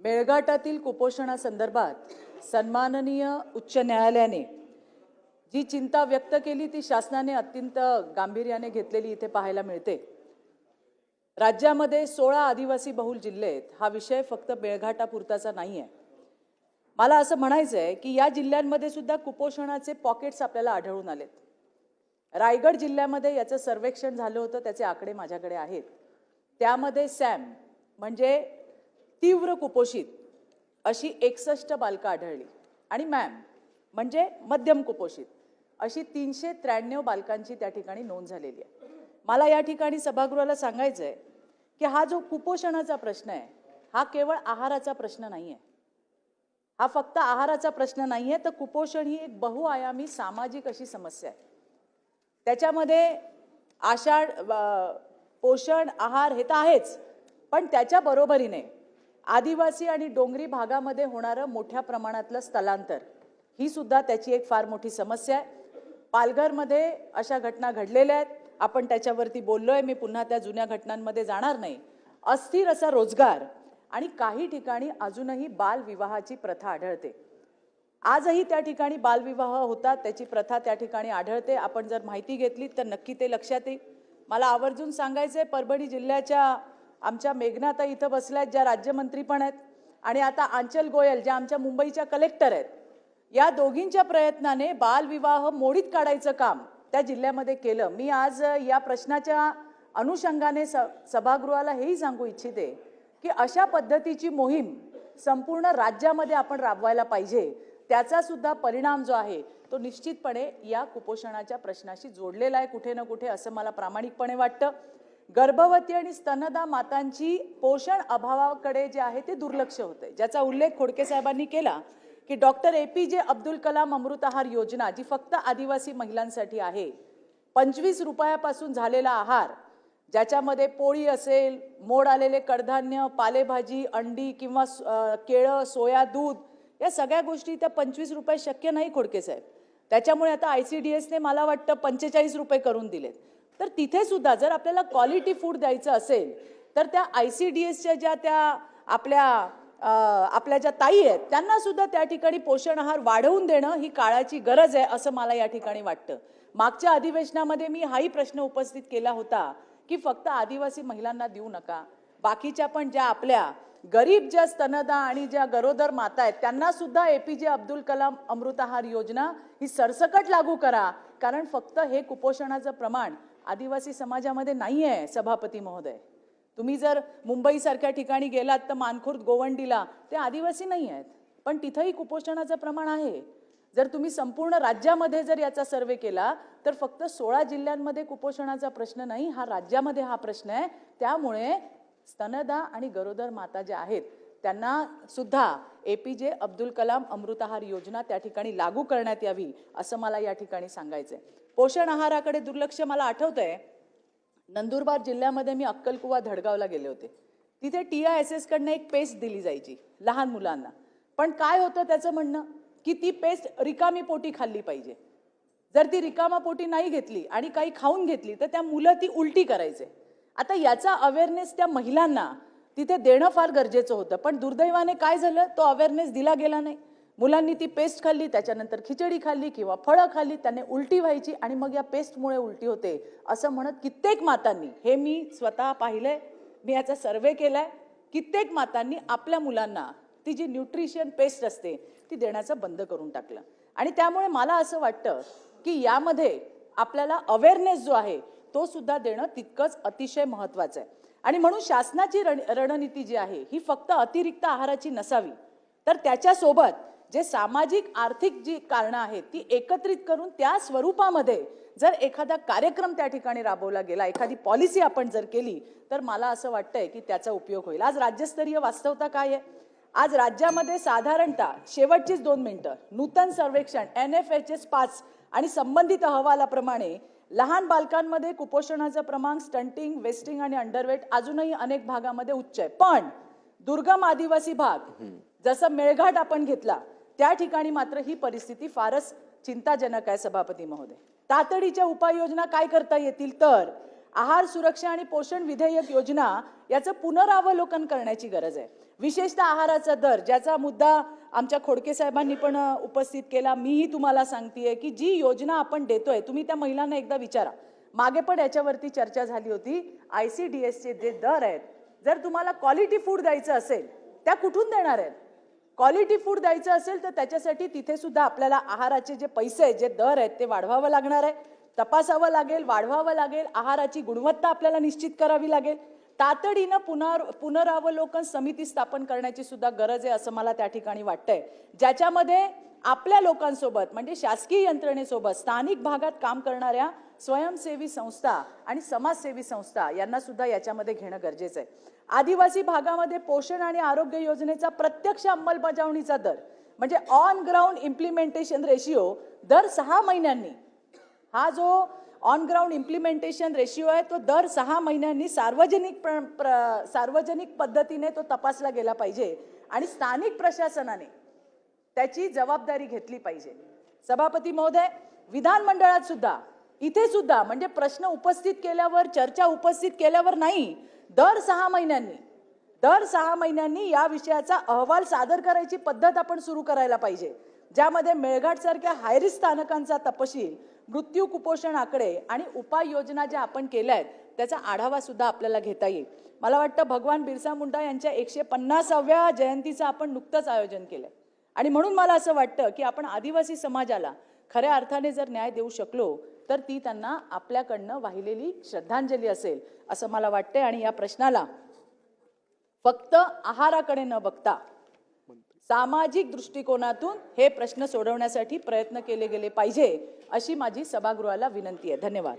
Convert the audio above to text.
मेळघाटातील कुपोषणासंदर्भात सन्माननीय उच्च न्यायालयाने जी चिंता व्यक्त केली ती शासनाने अत्यंत गांभीर्याने घेतलेली इथे पाहायला मिळते. राज्यामध्ये सोळा आदिवासी बहुल जिल्हे आहेत. हा विषय फक्त मेळघाटापुरताचा नाही आहे मला असं म्हणायचं आहे की या जिल्ह्यांमध्ये सुद्धा कुपोषणाचे पॉकेट्स आपल्याला आढळून आलेत. रायगड जिल्ह्यामध्ये याचं सर्वेक्षण झालं होतं त्याचे आकडे माझ्याकडे आहेत. त्यामध्ये सॅम म्हणजे तीव्र कुपोषित अशी एकसष्ट बालकं आढळली. आणि मॅम म्हणजे मध्यम कुपोषित अशी तीनशे त्र्याण्णव बालकांची त्या ठिकाणी नोंद झालेली आहे. मला या ठिकाणी सभागृहाला सांगायचं आहे की हा जो कुपोषणाचा प्रश्न आहे हा केवळ आहाराचा प्रश्न नाही आहे हा फक्त आहाराचा प्रश्न नाही आहे तर कुपोषण ही एक बहुआयामी सामाजिक अशी समस्या आहे. त्याच्यामध्ये आषाढ पोषण आहार हे तर आहेच पण त्याच्या बरोबरीने आदिवासी आणि डोंगरी भागामध्ये होणारं मोठ्या प्रमाणातलं स्थलांतर. ही सुद्धा त्याची एक फार मोठी समस्या आहे. पालघरमध्ये अशा घटना घडलेल्या आहेत. आपण त्याच्यावरती बोललोय. मी पुन्हा त्या जुन्या घटनांमध्ये जाणार नाही. अस्थिर असा रोजगार आणि काही ठिकाणी अजूनही बालविवाहाची प्रथा आढळते. आजही त्या ठिकाणी बालविवाह होतात. त्याची प्रथा त्या ठिकाणी आढळते. आपण जर माहिती घेतली तर नक्की ते लक्षात येईल. मला आवर्जून सांगायचं आहे परभणी जिल्ह्याच्या आमच्या मेघनाता इथं बसल्या आहेत ज्या राज्यमंत्री पण आहेत आणि आता आंचल गोयल ज्या आमच्या मुंबईच्या कलेक्टर आहेत या दोघींच्या प्रयत्नाने बालविवाह मोडीत काढायचं काम त्या जिल्ह्यामध्ये केलं. मी आज या प्रश्नाच्या अनुषंगाने स सभागृहाला हेही सांगू इच्छिते की अशा पद्धतीची मोहीम संपूर्ण राज्यामध्ये आपण राबवायला पाहिजे. त्याचा सुद्धा परिणाम जो आहे तो निश्चितपणे या कुपोषणाच्या प्रश्नाशी जोडलेला आहे कुठे ना कुठे असं मला प्रामाणिकपणे वाटतं. गर्भवती आणि स्तनदा मातांची पोषण अभावाकडे जे आहे ते दुर्लक्ष होते ज्याचा उल्लेख खोडके साहेबांनी केला की डॉक्टर ए पी जे अब्दुल कलाम अमृत आहार योजना जी फक्त आदिवासी महिलांसाठी आहे पंचवीस रुपयापासून झालेला आहार ज्याच्यामध्ये पोळी असेल मोड आलेले कडधान्य पालेभाजी अंडी किंवा केळं सोया दूध या सगळ्या गोष्टी त्या पंचवीस रुपये शक्य नाही खोडके साहेब. त्याच्यामुळे आता आय सी डी एसने मला वाटतं पंचेचाळीस रुपये करून दिलेत. तर तिथे सुद्धा जर आपल्याला क्वालिटी फूड द्यायचं असेल तर त्या आय सी डी एसच्या ज्या त्या आपल्या आपल्या ज्या ताई आहेत त्यांना सुद्धा त्या ठिकाणी पोषण आहार वाढवून देणं ही काळाची गरज आहे असं मला या ठिकाणी वाटतं. मागच्या अधिवेशनामध्ये मी हाही प्रश्न उपस्थित केला होता की फक्त आदिवासी महिलांना देऊ नका. बाकीच्या पण ज्या आपल्या गरीब ज्या स्तनदा आणि ज्या गरोदर माता आहेत त्यांना सुद्धा जे अब्दुल कलाम अमृत आहार योजना ही सरसकट लागू करा. कारण फक्त हे कुपोषणाचं प्रमाण आदिवासी समाजामध्ये नाही आहे सभापती महोदय. तुम्ही जर मुंबईसारख्या ठिकाणी गेलात तर मानखुर्द गोवंडीला ते आदिवासी नाही आहेत पण तिथंही कुपोषणाचं प्रमाण आहे. जर तुम्ही संपूर्ण राज्यामध्ये जर याचा सर्वे केला तर फक्त सोळा जिल्ह्यांमध्ये कुपोषणाचा प्रश्न नाही हा राज्यामध्ये हा प्रश्न आहे. त्यामुळे स्तनदा आणि गरोदर माता ज्या आहेत त्यांना सुद्धा ए पी जे अब्दुल कलाम अमृताहार योजना त्या ठिकाणी लागू करण्यात यावी असं मला या ठिकाणी सांगायचंय. पोषण आहाराकडे दुर्लक्ष मला आठवतंय. नंदुरबार जिल्ह्यामध्ये मी अक्कलकुवा धडगावला गेले होते. तिथे टी आय एस एसकडनं एक पेस्ट दिली जायची लहान मुलांना. पण काय होतं त्याचं म्हणणं? की ती पेस्ट रिकामी पोटी खाल्ली पाहिजे. जर ती रिकामा पोटी नाही घेतली आणि काही खाऊन घेतली तर त्या मुलं ती उलटी करायचे. आता याचा अवेअरनेस त्या महिलांना तिथे देणं फार गरजेचं होतं. पण दुर्दैवाने काय झालं? तो अवेअरनेस दिला गेला नाही. मुलांनी ती पेस्ट खाल्ली त्याच्यानंतर खिचडी खाल्ली किंवा फळं खाल्ली त्याने उलटी व्हायची आणि मग या पेस्टमुळे उलटी होते असं म्हणत कित्येक मातांनी हे मी स्वतः पाहिलंय मी याचा सर्वे केलाय. कित्येक मातांनी आपल्या मुलांना ती जी न्यूट्रिशन पेस्ट असते ती देण्याचं बंद करून टाकलं. आणि त्यामुळे मला असं वाटतं की यामध्ये आपल्याला अवेअरनेस जो आहे तो सुद्धा देणं तितकंच अतिशय महत्वाचं आहे. आणि म्हणून शासनाची रण रणनीती जी आहे ही फक्त अतिरिक्त आहाराची नसावी. तर त्याच्यासोबत जे सामाजिक आर्थिक जी कारणं आहेत ती एकत्रित करून त्या स्वरूपामध्ये जर एखादा कार्यक्रम त्या ठिकाणी राबवला गेला एखादी पॉलिसी आपण जर केली तर मला असं वाटतंय की त्याचा उपयोग होईल. आज राज्यस्तरीय वास्तवता काय आहे? आज राज्यामध्ये साधारणतः शेवटचीच दोन मिनिटं नूतन सर्वेक्षण एन एफ एच एस पाच आणि संबंधित अहवालाप्रमाणे लहान बालकांमध्ये कुपोषणाचं प्रमाण स्टंटिंग वेस्टिंग आणि अंडरवेट अजूनही अनेक भागामध्ये उच्च आहे. पण दुर्गम आदिवासी भाग जसं मेळघाट आपण घेतला त्या ठिकाणी मात्र ही परिस्थिती फारच चिंताजनक आहे सभापती महोदय. तातडीच्या उपाययोजना काय करता येतील तर आहार सुरक्षा आणि पोषण विधेयक योजना याचं पुनरावलोकन करण्याची गरज आहे. विशेषतः आहाराचा दर ज्याचा मुद्दा आमच्या खोडके साहेबांनी पण उपस्थित केला. मीही तुम्हाला सांगतेय की जी योजना आपण देतोय तुम्ही त्या महिलांना एकदा विचारा. मागे पण याच्यावरती चर्चा झाली होती. आय सी डी एसचे जे दर आहेत जर तुम्हाला क्वालिटी फूड द्यायचं असेल त्या कुठून देणार आहेत? क्वालिटी फूड द्यायचं असेल तर त्याच्यासाठी तिथे सुद्धा आपल्याला आहाराचे जे पैसे आहेत जे दर आहेत ते वाढवावं लागणार आहे. तपासावं लागेल वाढवावं लागेल आहाराची गुणवत्ता आपल्याला निश्चित करावी लागेल. तातडीनं पुनर पुनरावलोकन समिती स्थापन करण्याची सुद्धा गरज आहे असं मला त्या ठिकाणी वाटतंय. ज्याच्यामध्ये आपल्या लोकांसोबत म्हणजे शासकीय यंत्रणेसोबत स्थानिक भागात काम करणाऱ्या स्वयंसेवी संस्था आणि समाजसेवी संस्था यांना सुद्धा याच्यामध्ये घेणं गरजेचं आहे. आदिवासी भागामध्ये पोषण आणि आरोग्य योजनेचा प्रत्यक्ष अंमलबजावणीचा दर म्हणजे ऑन ग्राउंड इम्प्लिमेंटेशन रेशिओ दर सहा महिन्यांनी हा जो ऑन ग्राउंड इम्प्लिमेंटेशन रेशिओ आहे तो दर सहा महिन्यांनी सार्वजनिक प्र, प्र, सार्वजनिक पद्धतीने तो तपासला गेला पाहिजे आणि स्थानिक प्रशासनाने त्याची जबाबदारी घेतली पाहिजे. सभापती महोदय विधानमंडळात सुद्धा इथे सुद्धा म्हणजे प्रश्न उपस्थित केल्यावर चर्चा उपस्थित केल्यावर नाही दर सहा महिन्यांनी दर सहा महिन्यांनी या विषयाचा अहवाल सादर करायची पद्धत आपण सुरू करायला पाहिजे. ज्यामध्ये मेळघाटसारख्या हायरिस्क स्थानकांचा तपशील मृत्यू कुपोषण आकडे आणि उपाययोजना ज्या आपण केल्या आहेत त्याचा आढावा सुद्धा आपल्याला घेता येईल. मला वाटतं भगवान बिरसा मुंडा यांच्या एकशे पन्नासाव्या जयंतीचं आपण नुकतंच आयोजन केलंय. आणि म्हणून मला असं वाटतं की आपण आदिवासी समाजाला खऱ्या अर्थाने जर न्याय देऊ शकलो तर ती त्यांना आपल्याकडनं वाहिलेली श्रद्धांजली असेल असं मला वाटतंय. आणि या प्रश्नाला फक्त आहाराकडे न बघता सामाजिक दृष्टिकोनातून हे प्रश्न सोडवण्यासाठी प्रयत्न केले गेले पाहिजे अशी माझी सभागृहाला विनंती आहे. धन्यवाद.